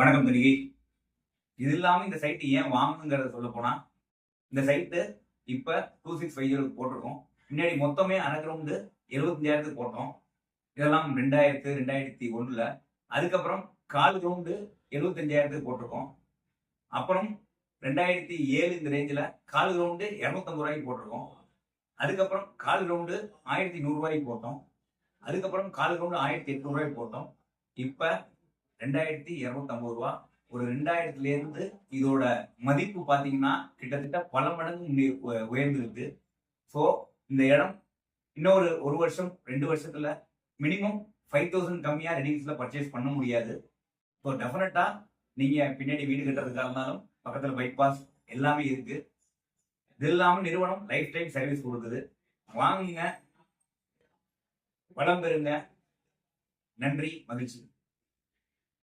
வணக்கம் தனிகை இது இல்லாமல் இந்த சைட்டு ஏன் வாங்கணுங்கிறத சொல்ல போனா இந்த சைட்டு இப்போ டூ சிக்ஸ் ஃபைவ் ஜீரோக்கு போட்டிருக்கோம். முன்னாடி மொத்தமே அனகிரவுண்டு எழுபத்தஞ்சாயிரத்துக்கு போட்டோம். இதெல்லாம் ரெண்டாயிரத்து ரெண்டாயிரத்தி ஒன்றில் அதுக்கப்புறம் கால் கிரவுண்டு எழுபத்தஞ்சாயிரத்துக்கு போட்டிருக்கோம். அப்புறம் ரெண்டாயிரத்தி ஏழு இந்த ரேஞ்சில் கால் கிரவுண்டு இரநூத்தம்பது ரூபாய்க்கு போட்டிருக்கோம். அதுக்கப்புறம் கால் கிரவுண்டு ஆயிரத்தி நூறுரூவாய்க்கு போட்டோம். அதுக்கப்புறம் கால் கிரவுண்டு ஆயிரத்தி எட்நூறுவாய்க்கு போட்டோம். இப்போ ரெண்டாயிரத்தி இருநூத்தம்பது ரூபா. ஒரு ரெண்டாயிரத்துல இருந்து இதோட மதிப்பு பாத்தீங்கன்னா கிட்டத்தட்ட பல மடங்கு உயர்- உயர்ந்திருக்கு. ஸோ இந்த இடம் இன்னொரு ஒரு வருஷம் ரெண்டு வருஷத்துல மினிமம் ஃபைவ் தௌசண்ட் கம்மியா ரெடியூஸ்ல பர்ச்சேஸ் பண்ண முடியாது. ஸோ டெஃபினட்டா நீங்க பின்னாடி வீடு கட்டுறதுக்காக இருந்தாலும் பக்கத்துல பைபாஸ் எல்லாமே இருக்கு. இது இல்லாம நிறுவனம் லைஃப் டைம் சர்வீஸ் கொடுக்குது. வாங்குங்க. வளம் பெறுங்க. நன்றி. மகிழ்ச்சி.